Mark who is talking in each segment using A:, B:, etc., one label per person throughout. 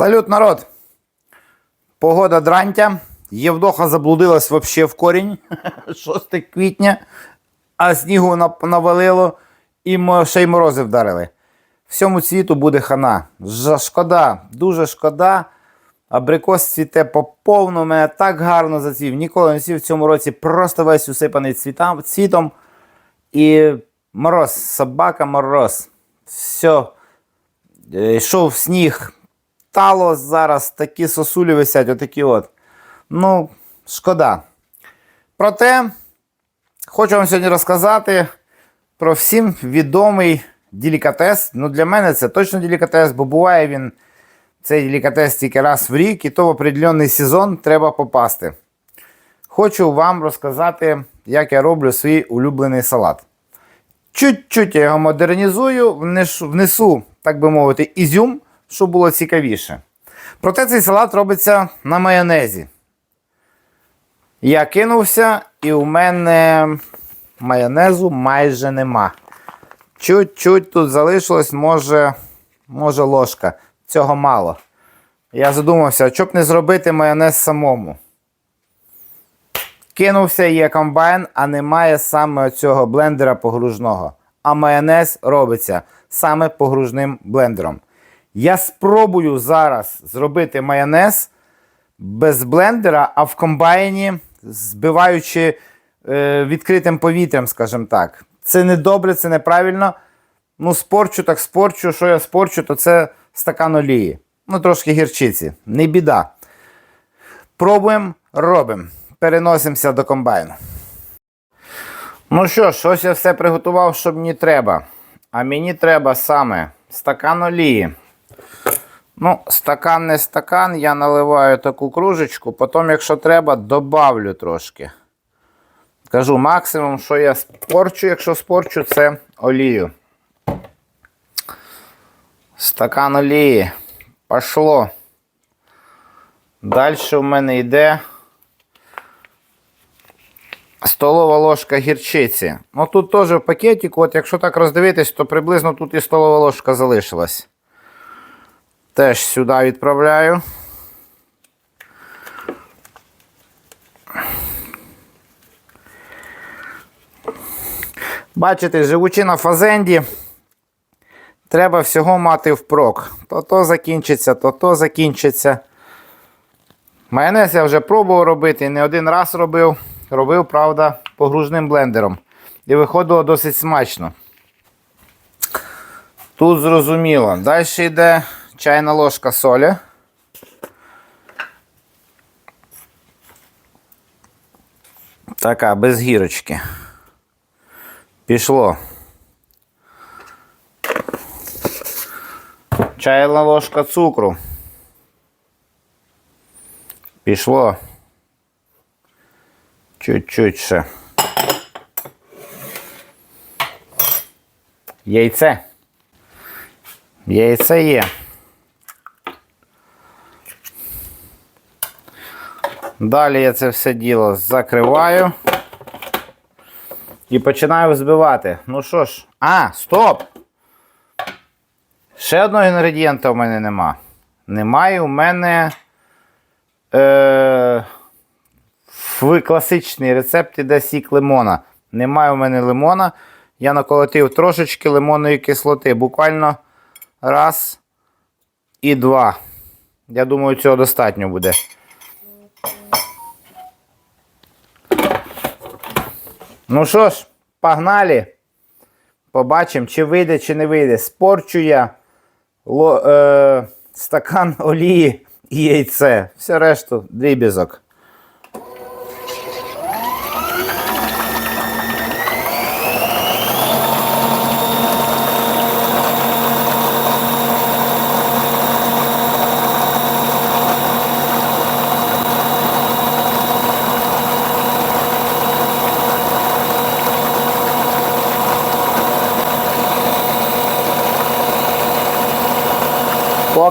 A: Салют, народ! Погода дрантя. Євдоха заблудилась вообще в корінь. 6 квітня, а снігу навалило і ще й морози вдарили. Всьому світу буде хана. Шкода, дуже шкода. Абрикос цвіте по повному, мене так гарно зацвів. Ніколи не сів в цьому році, просто весь усипаний цвітам, цвітом. І мороз, собака мороз. Все. Йшов сніг, тало зараз, такі сосулі висять, отакі от. Ну, шкода. Проте, хочу вам сьогодні розказати про всім відомий делікатес. Ну, для мене це точно делікатес, бо буває він цей делікатес тільки раз в рік, і то в определенний сезон треба попасти. Хочу вам розказати, як я роблю свій улюблений салат. Чуть-чуть я його модернізую, внесу, так би мовити, ізюм, щоб було цікавіше. Проте цей салат робиться на майонезі. Я кинувся, і у мене майонезу майже нема. Чуть-чуть тут залишилось, може, може ложка. Цього мало. Я задумався, щоб не зробити майонез самому. Кинувся є комбайн, а немає саме цього блендера погружного. А майонез робиться саме погружним блендером. Я спробую зараз зробити майонез без блендера, а в комбайні, збиваючи е, відкритим повітрям, скажімо так. Це не добре, це неправильно. Ну, спорчу, так спорчу. Що я спорчу, то це стакан олії. Ну, трошки гірчиці. Не біда. Пробуємо, робимо. Переносимося до комбайну. Ну що ж, ось я все приготував, що мені треба. А мені треба саме стакан олії. Ну, стакан не стакан, я наливаю таку кружечку, потім, якщо треба, добавлю трошки. Кажу, максимум, що я спорчу, якщо спорчу, це олію. Стакан олії. Пошло. Далі в мене йде столова ложка гірчиці. Ну тут теж в пакетику, от якщо так роздивитись, то приблизно тут і столова ложка залишилась. Теж сюди відправляю. Бачите, живучи на фазенді, треба всього мати впрок. То то закінчиться, то то закінчиться. Майонез я вже пробував робити, не один раз робив. Робив, правда, погружним блендером. І виходило досить смачно. Тут зрозуміло. Далі йде чайна ложка солі. Така, без гірочки. Пішло. Чайна ложка цукру. Пішло. Чуть-чуть ще. Яйце. Яйце є. Далі я це все діло закриваю. І починаю взбивати. Ну що ж, а, стоп! Ще одного інгредієнта у мене нема. Немає у мене. Е, в класичний рецепт іде сік лимона. Немає у мене лимона. Я наколотив трошечки лимонної кислоти. Буквально раз і два. Я думаю, цього достатньо буде. Ну що ж, погнали. Побачимо, чи вийде, чи не вийде. Спорчу я ло, е, стакан олії і яйце. Все решту дрібізок.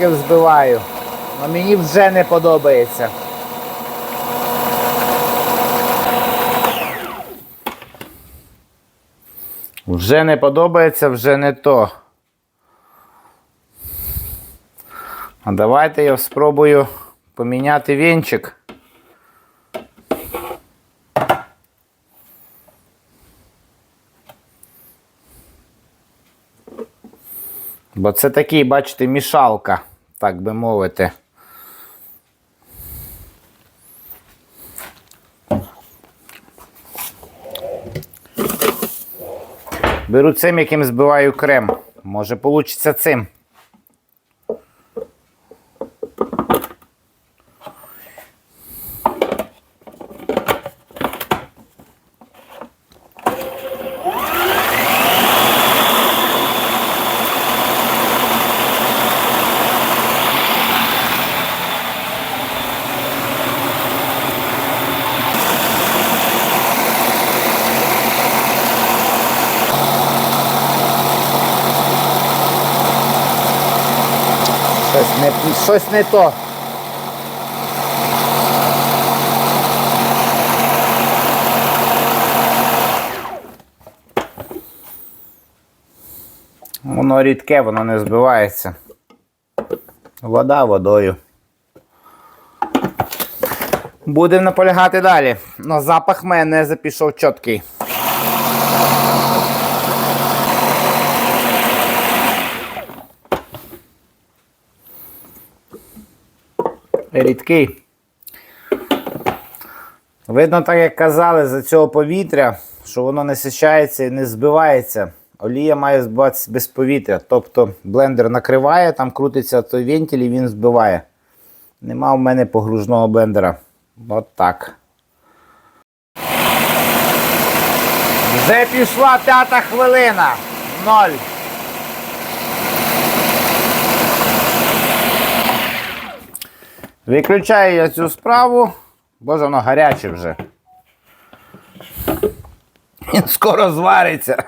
A: Поки взбиваю. Но мені вже не подобається. Вже не подобається, вже не то. А давайте я спробую поміняти вінчик. Бо це такий, бачите, мішалка, так би мовити. Беру цим, яким збиваю крем. Може, вийде цим. Щось не, то. Воно рідке, воно не збивається. Вода водою. Будемо наполягати далі. Но запах мене запішов чіткий. Рідкий. Видно, так як казали, за цього повітря, що воно не сичається і не збивається. Олія має збиватися без повітря. Тобто блендер накриває, там крутиться той вентиль і він збиває. Нема в мене погружного блендера. От так. Вже пішла п'ята хвилина. Ноль. Виключаю я цю справу, бо ж воно гаряче вже. Скоро звариться.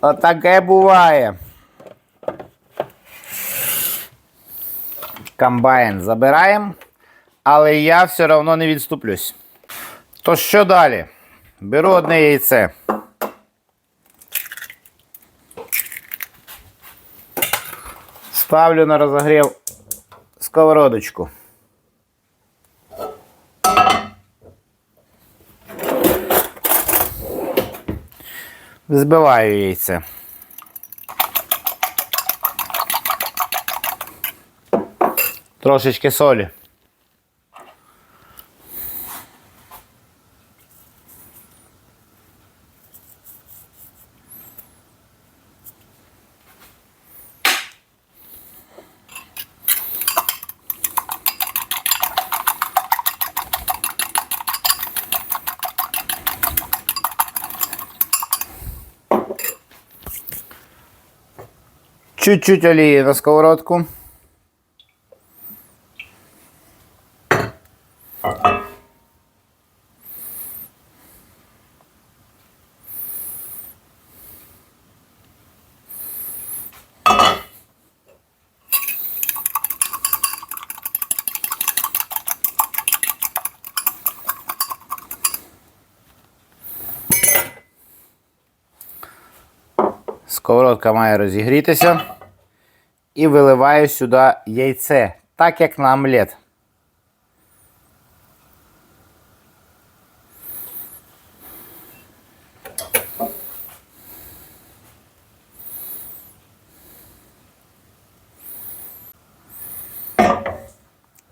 A: Отаке буває. Комбайн забираємо, але я все одно не відступлюсь. То що далі? Беру одне яйце. Ставлю на розогрів сковородочку. Збиваю яйце. Трошечки солі. Чуть-чуть олії на сковородку. Сковородка має розігрітися. І виливаю сюди яйце, так як на омлет.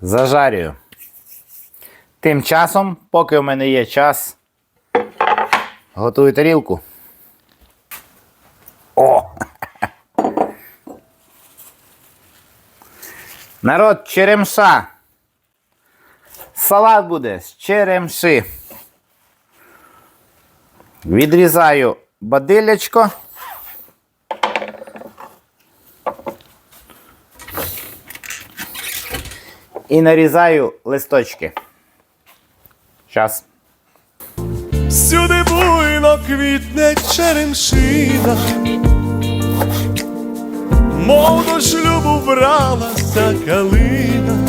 A: Зажарюю. Тим часом, поки у мене є час, готую тарілку. Народ черемша. Салат буде з черемши. Відрізаю бадилячко. І нарізаю листочки. Щас.
B: Всюди буйно квітне черемшина, мов до шлюбу бралася калина,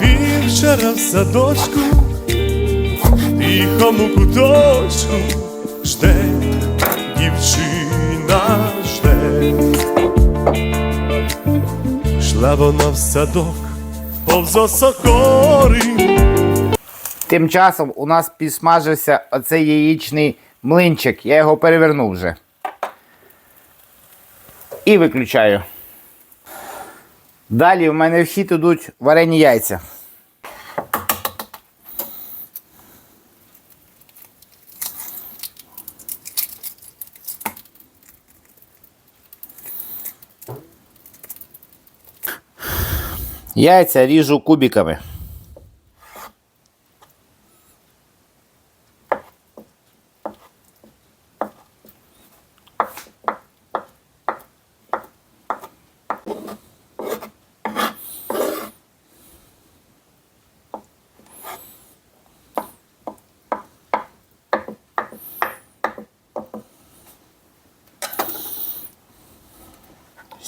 B: вівчара в садочку, тихому куточку жде, дівчина жде. Пішла вона в садок, повз.
A: Тим часом у нас підсмажився оцей яєчний млинчик. Я його перевернув вже. І виключаю. Далі в мене в хід ідуть варені яйця. Яйця ріжу кубиками.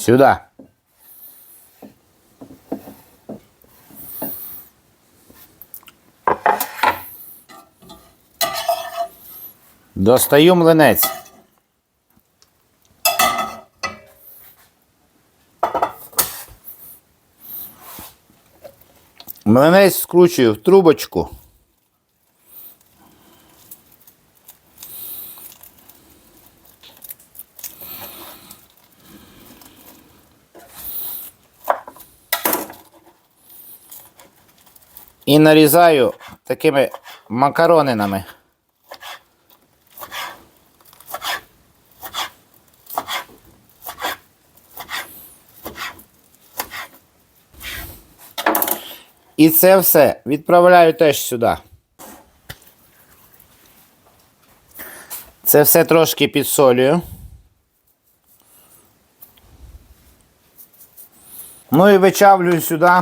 A: Сюда. Достаю млинець. Млинець скручую в трубочку. І нарізаю такими макаронинами. І це все відправляю теж сюди. Це все трошки підсолюю. Ну і вичавлюю сюди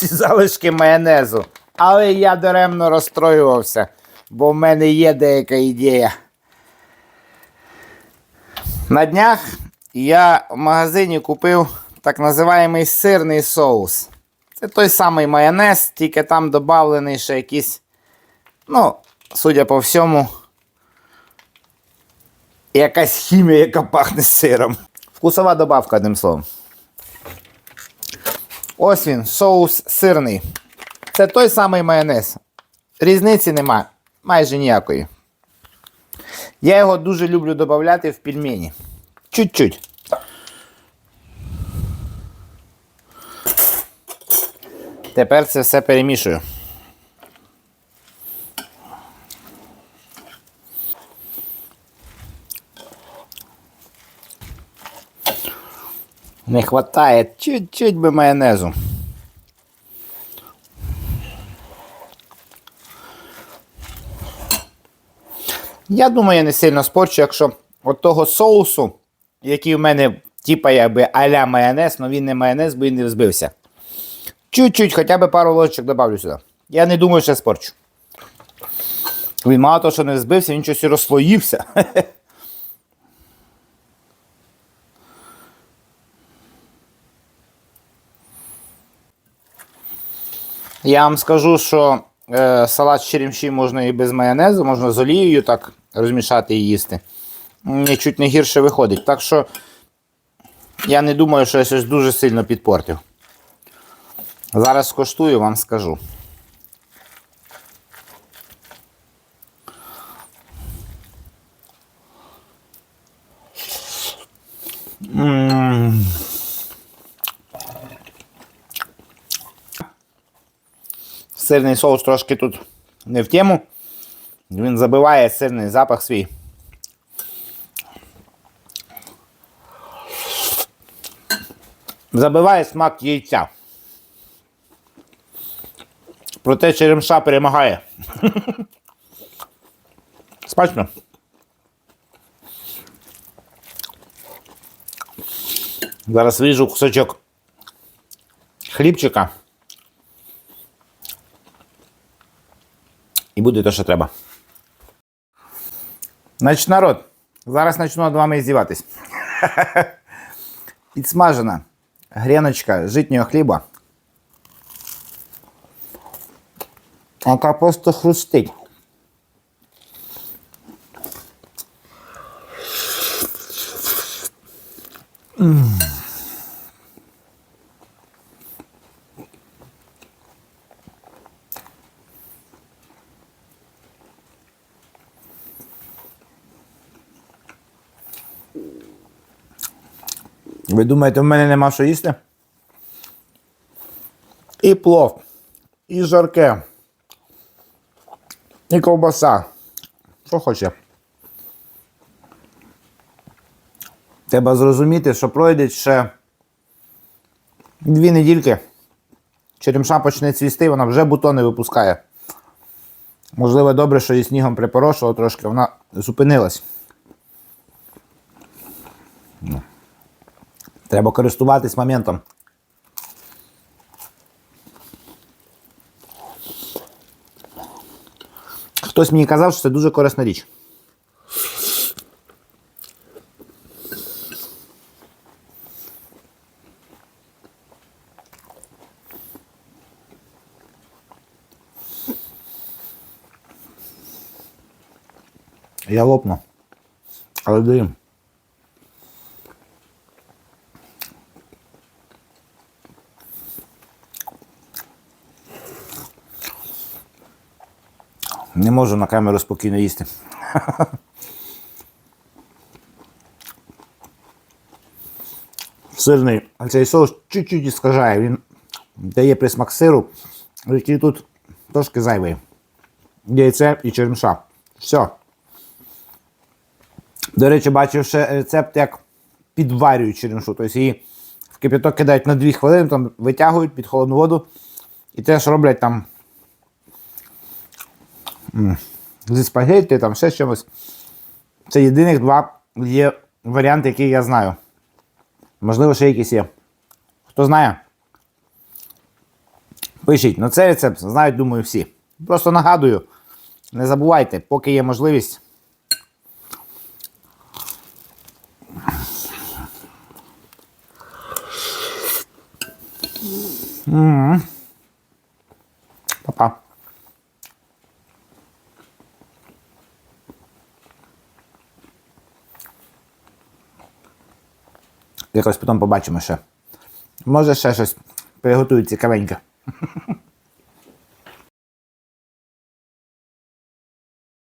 A: ці залишки майонезу. Але я даремно розстроювався, бо в мене є деяка ідея. На днях я в магазині купив так називаємий сирний соус. Це той самий майонез, тільки там додавлений ще якийсь, ну, судя по всьому, якась хімія, яка пахне сиром. Вкусова добавка, одним словом. Ось він, соус сирний. Це той самий майонез. Різниці нема, майже ніякої. Я його дуже люблю додати в пельмені. Чуть-чуть. Тепер це все перемішую. Не хватає чуть-чуть би майонезу. Я думаю, я не сильно спорчу, якщо от того соусу, який в мене, типа якби а-ля майонез, але він не майонез, бо він не взбився. Чуть-чуть, хоча б пару ложечок добавлю сюди. Я не думаю, що я спорчу. Він мало того, що не збився, він щось розслоївся. Я вам скажу, що е, салат з черемші можна і без майонезу, можна з олією так розмішати і їсти. Нічуть не гірше виходить. Так що я не думаю, що я щось дуже сильно підпортив. Зараз скоштую, вам скажу. М. Сирний соус трошки тут не в тему. Він забиває сирний запах свій. Забиває смак яйця. Проте черемша перемагає. Смачно. Зараз вріжу кусочок хлібчика. І буде те, що треба. Значить, народ, зараз почну над вами здіватись. Підсмажена гріночка житнього хліба. Яка просто хрустить. Ви думаєте, в мене нема що їсти? І плов, і жарке, і ковбаса. Що хоче. Треба зрозуміти, що пройде ще дві недільки. Черемша почне цвісти, вона вже бутони випускає. Можливо, добре, що її снігом припорошило трошки, вона зупинилась. Треба користуватись моментом. Хтось мені казав, що це дуже корисна річ. Я лопну. Але дим. Не можу на камеру спокійно їсти. Сирний, а цей соус чуть-чуть іскажає. Він дає присмак сиру, який тут трошки зайвий. Яйце і черемша. Все. До речі, бачив ще рецепт, як підварюють черемшу. Тобто її в кипяток кидають на 2 хвилини, там витягують під холодну воду і теж роблять там зі спагетті, там ще чимось. Це єдиних два є варіанти, які я знаю. Можливо, ще якісь є. Хто знає? Пишіть, ну цей рецепт знають, думаю, всі. Просто нагадую, не забувайте, поки є можливість. Па-па. Якось потім побачимо ще. Може ще щось приготують цікавеньке.